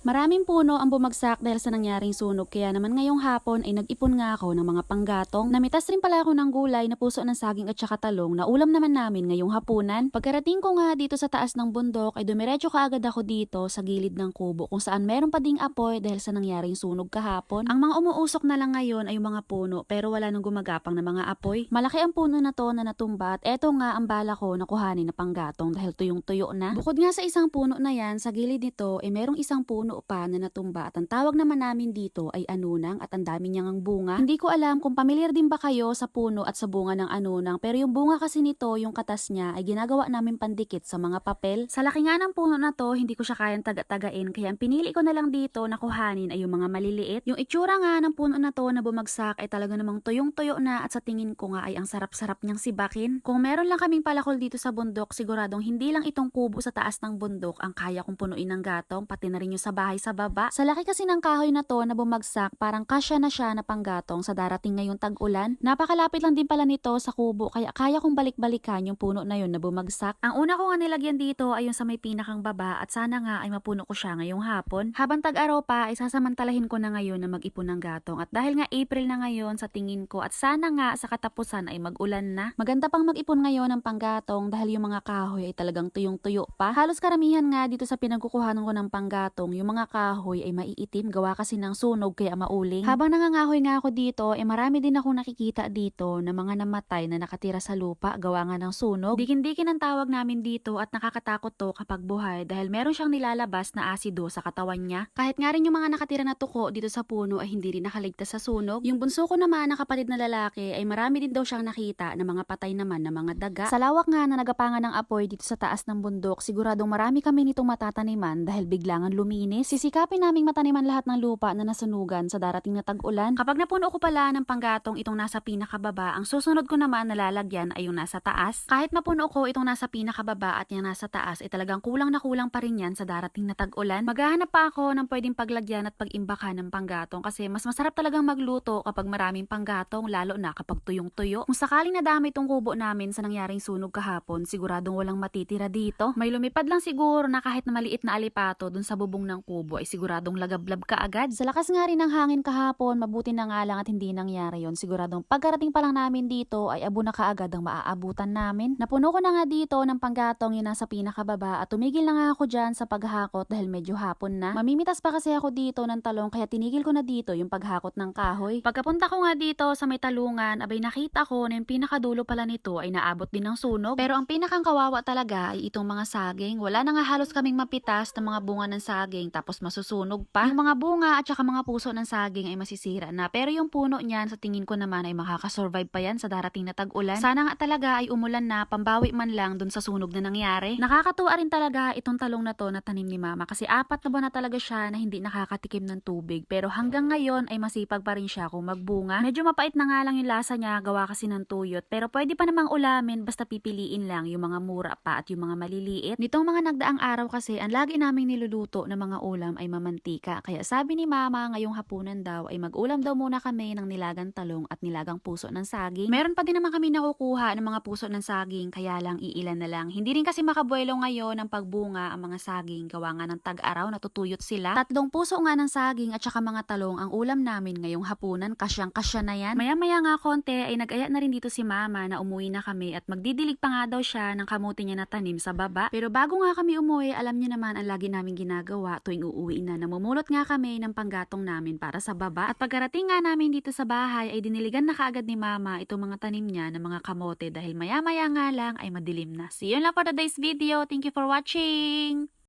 Maraming puno ang bumagsak dahil sa nangyaring sunog kaya naman ngayong hapon ay nag-ipon nga ako ng mga panggatong. Namitas rin pala ako ng gulay na puso ng saging at saka talong na ulam naman namin ngayong hapunan. Pagkarating ko nga dito sa taas ng bundok ay dumiretso kaagad ako dito sa gilid ng kubo kung saan meron pa ding apoy dahil sa nangyaring sunog kahapon. Ang mga umuusok na lang ngayon ay yung mga puno pero wala nang gumagapang na mga apoy. Malaki ang puno na to na natumba at eto nga ang bala ko na kuhanin na panggatong dahil tuyong-tuyo na. Bukod nga sa isang puno na yan, sa gilid nito ay merong isang puno pa na natumba at ang tawag naman namin dito ay anunang at ang dami niyang ang bunga. Hindi ko alam kung pamilyar din ba kayo sa puno at sa bunga ng anunang pero yung bunga kasi nito, yung katas niya ay ginagawa namin pandikit sa mga papel. Sa laki nga ng puno na to, hindi ko siya kayang taga-tagain kaya ang pinili ko na lang dito na kuhanin ay yung mga maliliit. Yung itsura nga ng puno na to na bumagsak ay talaga namang tuyong-tuyo na at sa tingin ko nga ay ang sarap-sarap niyang sibakin. Kung meron lang kaming palakol dito sa bundok, siguradong hindi lang itong kubo sa taas ng bundok ang kaya kong punuin ng gatong, pati na rin yung sa bahay sa baba. Sa laki kasi ng kahoy na to na bumagsak, parang kasya na siya na panggatong sa darating ngayong tag-ulan. Napakalapit lang din pala nito sa kubo, kaya kaya kong balik-balikan yung puno na yun na bumagsak. Ang una ko nga nilagyan dito ay yung sa may pinakang baba at sana nga ay mapuno ko siya ngayong hapon. Habang tag-araw pa, ay sasamantalahin ko na ngayon na mag-ipon ng gatong. At dahil nga April na ngayon sa tingin ko at sana nga sa katapusan ay mag-ulan na. Maganda pang mag-ipon ngayon ng panggatong dahil yung mga kahoy ay talagang tuyong-tuyo pa. Halos karamihan nga dito sa pinagkukuhanan ko ng panggatong, yung mga kahoy ay maiitim gawa kasi ng sunog kaya mauling. Habang nangangahoy nga ako dito, eh marami din ako nakikita dito na mga namatay na nakatira sa lupa gawa nga ng sunog. Dikin-dikin ang tawag namin dito at nakakatakot to kapag buhay dahil meron siyang nilalabas na asido sa katawan niya. Kahit nga rin yung mga nakatira na tuko dito sa puno ay hindi rin nakaligtas sa sunog. Yung bunso ko naman na kapatid na lalaki ay marami din daw siyang nakita na mga patay naman na mga daga. Sa lawak nga na nagapangan ng apoy dito sa taas ng bundok, siguradong marami kami nitong matataniman dahil biglangan luminis. Sisikapin naming mataniman lahat ng lupa na nasunugan sa darating na tag-ulan. Kapag napuno ko pala ng panggatong itong nasa pinakababa, ang susunod ko naman na lalagyan ay yung nasa taas. Kahit mapuno ko itong nasa pinakababa at yung nasa taas, ay talagang kulang na kulang pa rin yan sa darating na tag-ulan. Maghahanap pa ako ng pwedeng paglagyan at pag-imbakan ng panggatong kasi mas masarap talagang magluto kapag maraming panggatong lalo na kapag tuyong-tuyo. Kung sakaling nadami itong kubo namin sa nangyaring sunog kahapon, siguradong walang matitira dito. May lumipad lang siguro na kahit na maliit na alipato dun sa bubong ng kubo ay siguradong lagablab ka agad. Sa lakas nga rin ng hangin kahapon, mabuti na nga lang at hindi nangyari yon. Siguradong pagkarating pa lang namin dito ay abo na kaagad ang maaabutan namin. Napuno ko na nga dito ng panggatong yung nasa pinakababa at tumigil na nga ako dyan sa paghakot dahil medyo hapon na. Mamimitas pa kasi ako dito ng talong kaya tinigil ko na dito yung paghakot ng kahoy. Pagkapunta ko nga dito sa may talungan, abay nakita ko na yung pinakadulo pala nito ay naabot din ng sunog. Pero ang pinakang kawawa talaga ay itong mga saging. Wala na nga halos kaming mapitas ng mga bunga ng saging tapos masusunog pa. Yung mga bunga at saka mga puso ng saging ay masisira na. Pero yung puno niyan sa tingin ko naman ay makakasurvive pa yan sa darating na tag-ulan. Sana nga talaga ay umulan na pambawi man lang dun sa sunog na nangyari. Nakakatuwa rin talaga itong talong na to na tanim ni mama kasi apat na buwan na talaga siya na hindi nakakatikim ng tubig. Pero hanggang ngayon ay masipag pa rin siya kung magbunga. Medyo mapait na nga lang yung lasa niya gawa kasi ng tuyot. Pero pwede pa namang ulamin basta pipiliin lang yung mga mura pa at yung mga maliliit. Nitong mga nagdaang araw kasi ang lagi naming niluluto na mga ulam ay mamantika. Kaya sabi ni mama ngayong hapunan daw ay mag-ulam daw muna kami ng nilagang talong at nilagang puso ng saging. Meron pa din naman kami nakukuha ng mga puso ng saging kaya lang iilan na lang. Hindi rin kasi makabuelo ngayon ng pagbunga ang mga saging gawa nga ng tag-araw natutuyot sila. Tatlong puso nga ng saging at saka mga talong ang ulam namin ngayong hapunan. Kasyang kasya na yan. Maya-maya nga konti ay nag-aya na rin dito si mama na umuwi na kami at magdidilig pa nga daw siya ng kamuti niya na tanim sa baba. Pero bago nga kami umuwi, alam niyo naman ang lagi namin ginagawa tuwing uuwi na. Namumulot nga kami ng panggatong namin para sa baba. At pagkarating nga namin dito sa bahay ay diniligan na kaagad ni mama itong mga tanim niya ng mga kamote dahil maya-maya nga lang ay madilim na. See you lang for today's video. Thank you for watching!